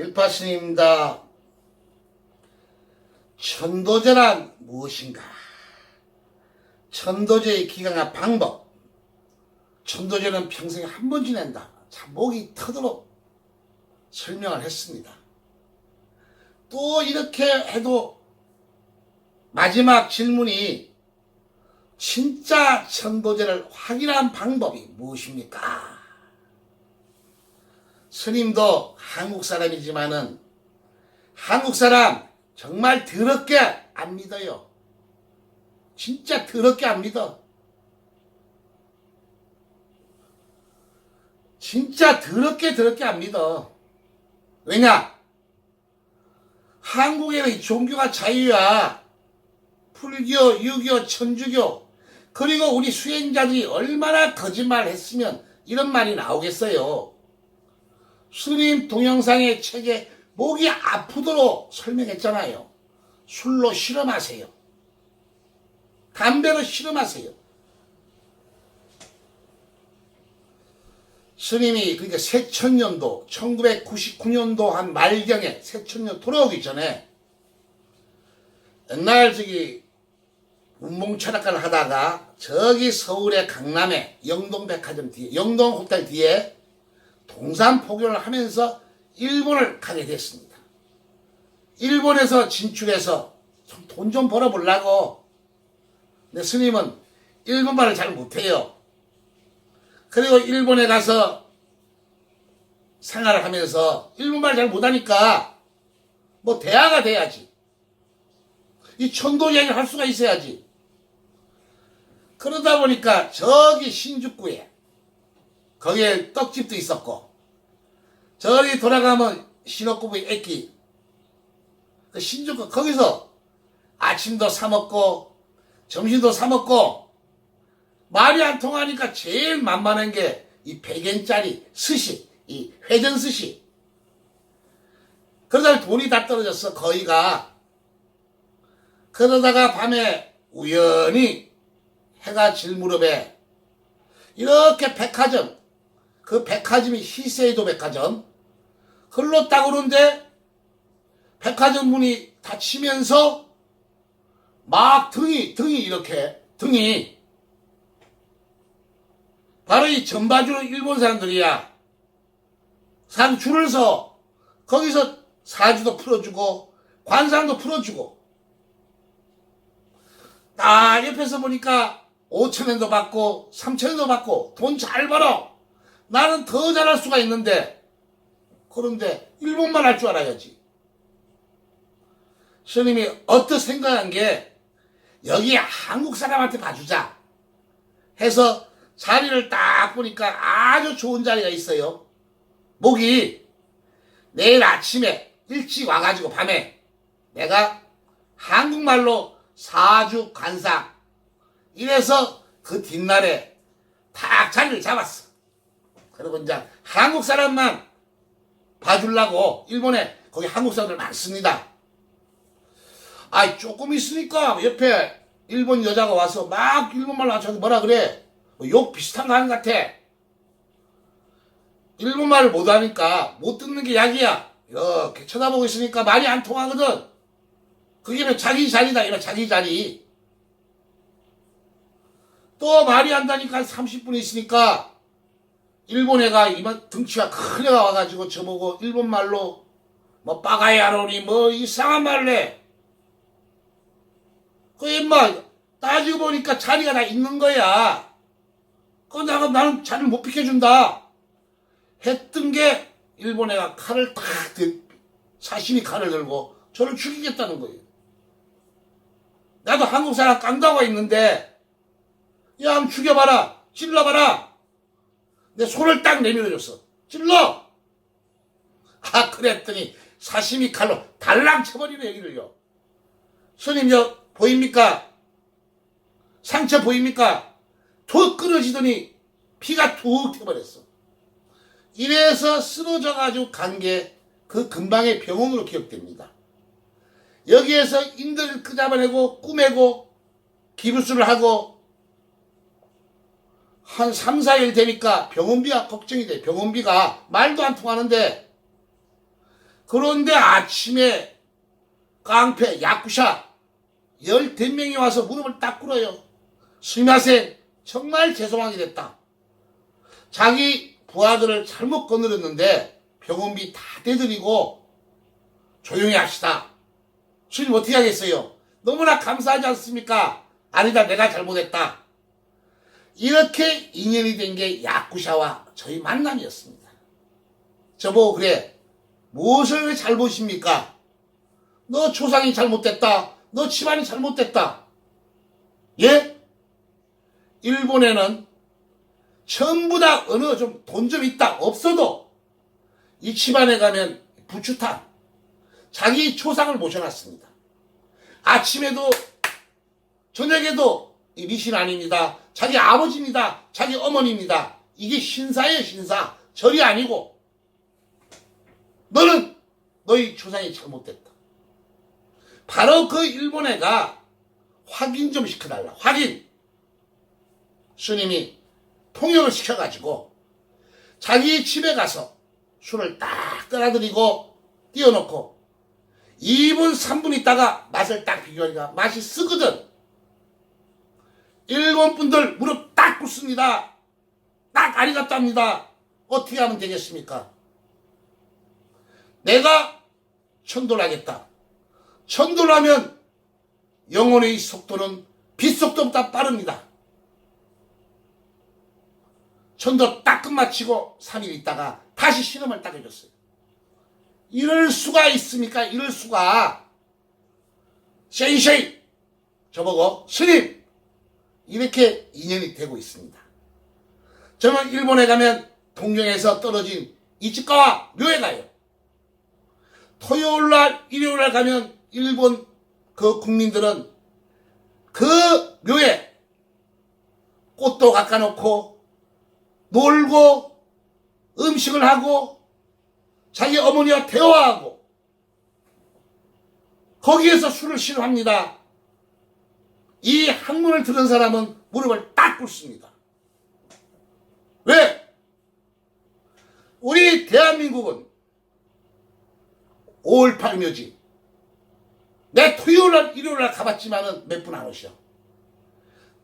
일파스님입니다. 천도제란 무엇인가? 천도제의 기강한 방법. 천도제는 평생에 한 번 지낸다. 참 목이 터도록 설명을 했습니다. 또 이렇게 해도 마지막 질문이 진짜 천도제를 확인한 방법이 무엇입니까? 스님도 한국 사람이지만은 한국 사람 정말 더럽게 안 믿어요. 진짜 더럽게 안 믿어. 진짜 더럽게 더럽게 안 믿어. 왜냐? 한국에는 이 종교가 자유야. 불교, 유교, 천주교. 그리고 우리 수행자들이 얼마나 거짓말 했으면 이런 말이 나오겠어요. 스님 동영상의 책에 목이 아프도록 설명했잖아요. 술로 실험하세요. 담배로 실험하세요. 스님이 그러니까 새천년도 1999년도 한 말경에 새천년 돌아오기 전에 옛날 저기 운봉철학관을 하다가 저기 서울의 강남에 영동백화점 뒤에 영동호텔 뒤에 동산 포교를 하면서 일본을 가게 됐습니다. 일본에서 진출해서 돈 좀 벌어보려고 근데 스님은 일본말을 잘 못해요. 그리고 일본에 가서 생활을 하면서 일본말 잘 못하니까 뭐 대화가 돼야지. 이 천도 이야기를 할 수가 있어야지. 그러다 보니까 저기 신주쿠에 거기에 떡집도 있었고 저기 돌아가면 신호쿠부의駅그 신주쿠 거기서 아침도 사 먹고 점심도 사 먹고 말이 안 통하니까 제일 만만한 게 이 100엔짜리 스시, 이 회전 스시. 그러다 돈이 다 떨어졌어, 거의가. 그러다가 밤에 우연히 해가 질 무렵에 이렇게 백화점, 그 백화점이 히세이도 백화점, 흘렀다 그러는데 백화점 문이 닫히면서 막 등이, 등이 이렇게, 등이 바로 이 전바주 일본 사람들이야. 산 줄을 서 거기서 사주도 풀어주고 관상도 풀어주고 딱 옆에서 보니까 5천엔도 받고 3천엔도 받고 돈 잘 벌어. 나는 더 잘할 수가 있는데 그런데 일본말 할 줄 알아야지. 스님이 어떻게 생각한 게 여기 한국 사람한테 봐주자 해서 자리를 딱 보니까 아주 좋은 자리가 있어요. 목이 내일 아침에 일찍 와가지고 밤에 내가 한국말로 사주 관상 이래서 그 뒷날에 딱 자리를 잡았어. 그리고 이제 한국 사람만 봐주려고 일본에 거기 한국 사람들 많습니다. 아 조금 있으니까 옆에 일본 여자가 와서 막 일본말로 저기 뭐라 그래 욕 비슷한 거 하는 것 같아. 일본말을 못하니까 못 듣는 게 약이야. 이렇게 쳐다보고 있으니까 말이 안 통하거든. 그게 뭐 자기 자리다 이런 자기 자리. 또 말이 안 다니까 한 30분 있으니까 일본 애가 이만 등치가 큰 애가 와가지고 저보고 일본 말로 뭐 빠가야로니 뭐 이상한 해. 그 임마 따지고 보니까 자리가 다 있는 거야. 그 내가 나는 자리를 못 비켜준다. 했던 게 일본 애가 칼을 탁 들, 사시미 칼을 들고 저를 죽이겠다는 거예요. 나도 한국 사람 깡다가 있는데 야 한번 죽여봐라 찔러봐라 내 손을 딱 내밀어 줬어. 찔러! 아 그랬더니 사시미 칼로 달랑 쳐버리네 여기를요. 스님 저 보입니까? 상처 보입니까? 툭 끊어지더니 피가 툭 튀어버렸어. 이래서 쓰러져가지고 간 게 그 근방의 병원으로 기억됩니다. 여기에서 인들을 잡아내고 꾸매고 기부수를 하고 한 3, 4일 되니까 병원비가 걱정이 돼. 병원비가 말도 안 통하는데 그런데 아침에 깡패 야쿠샤 열댓 명이 와서 무릎을 딱 꿇어요. 스미마셍 정말 죄송하게 됐다. 자기 부하들을 잘못 거느렸는데 병원비 다 떼드리고 조용히 합시다. 주님 어떻게 하겠어요? 너무나 감사하지 않습니까? 아니다 내가 잘못했다. 이렇게 인연이 된 게 야쿠샤와 저희 만남이었습니다. 저보고 그래 무엇을 잘못입니까? 너 조상이 잘못됐다. 너 집안이 잘못됐다. 예? 일본에는 전부 다 어느 좀 돈 좀 있다 없어도 이 집안에 가면 부추탕 자기 초상을 모셔놨습니다. 아침에도 저녁에도 이 미신 아닙니다. 자기 아버지입니다. 자기 어머니입니다. 이게 신사예요 신사. 절이 아니고 너는 너희 조상이 잘못됐다. 바로 그 일본 애가 확인 좀 시켜달라. 확인. 스님이 통역을 시켜가지고 자기 집에 가서 술을 딱 끌어들이고 띄워놓고 2분 3분 있다가 맛을 딱 비교하니까 맛이 쓰거든. 일본 분들 무릎 딱 꿇습니다. 딱 아리가또합니다. 어떻게 하면 되겠습니까? 내가 천도를 하겠다. 천도를 하면 영혼의 속도는 빛속도보다 빠릅니다. 천도 딱 끝마치고 3일 있다가 다시 실험을 딱 해줬어요. 이럴 수가 있습니까? 이럴 수가. 쉐이쉐이 저보고 스님 이렇게 인연이 되고 있습니다. 저는 일본에 가면 동경에서 떨어진 이치카와 묘에 가요. 토요일 날, 일요일 날 가면 일본 그 국민들은 그 묘에 꽃도 갖다 놓고 놀고 음식을 하고 자기 어머니와 대화하고 거기에서 술을 싫어합니다. 이 학문을 들은 사람은 무릎을 딱 꿇습니다. 왜? 우리 대한민국은 5월 8 묘지. 내 토요일 날, 일요일 날 가봤지만은 몇 분 안 오셔.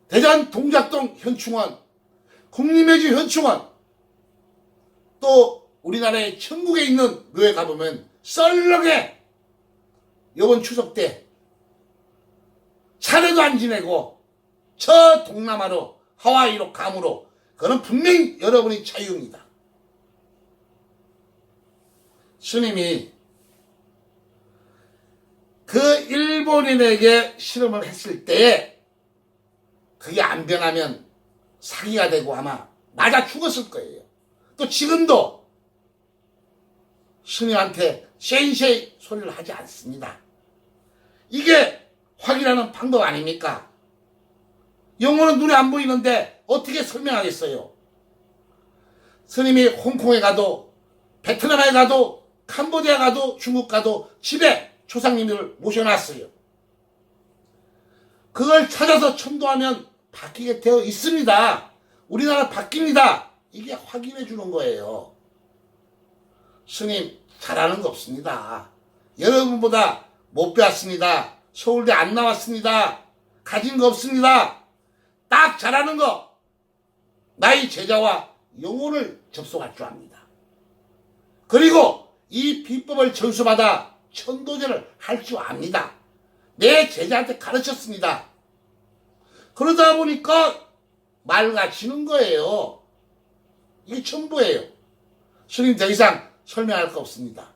대전 동작동 현충원, 국립묘지 현충원, 또 우리나라의 천국에 있는 묘에 가보면 썰렁해. 요번 추석 때 차례도 안 지내고 저 동남아로 하와이로 감으로 그는 분명히 여러분이 자유입니다. 스님이 그 일본인에게 실험을 했을 때에 그게 안 변하면 사기가 되고 아마 맞아 죽었을 거예요. 또 지금도 스님한테 센세이 소리를 하지 않습니다. 이게 확인하는 방법 아닙니까? 영어는 눈에 안 보이는데 어떻게 설명하겠어요? 스님이 홍콩에 가도 베트남에 가도 캄보디아 가도 중국 가도 집에 조상님들을 모셔놨어요. 그걸 찾아서 천도하면 바뀌게 되어 있습니다. 우리나라 바뀝니다. 이게 확인해 주는 거예요. 스님 잘하는 거 없습니다. 여러분보다 못 배웠습니다. 서울대 안 나왔습니다. 가진 거 없습니다. 딱 잘하는 거 나의 제자와 영혼을 접속할 줄 압니다. 그리고 이 비법을 전수받아 천도제를 할 줄 압니다. 내 제자한테 가르쳤습니다. 그러다 보니까 말가치는 거예요. 이게 전부예요. 스님 더 이상 설명할 거 없습니다.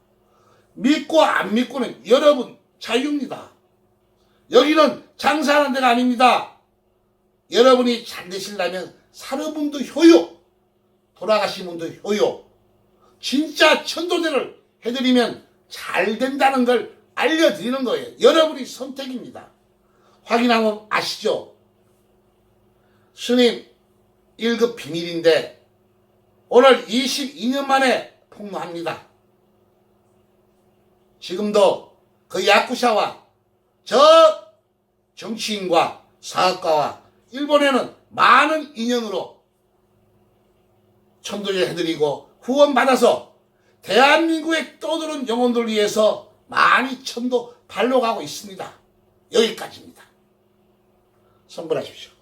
믿고 안 믿고는 여러분 자유입니다. 여기는 장사하는 데가 아닙니다. 여러분이 잘 되시려면 사는 분도 효요, 돌아가신 분도 효요, 진짜 천도제를 해드리면 잘 된다는 걸 알려드리는 거예요. 여러분이 선택입니다. 확인하면 아시죠? 스님 1급 비밀인데 오늘 22년 만에 폭로합니다. 지금도 그 야쿠샤와 저 정치인과 사업가와 일본에는 많은 인연으로 천도제 해드리고 후원 받아서 대한민국의 떠도는 영혼들 위해서 많이 천도 발로 가고 있습니다. 여기까지입니다. 성불하십시오.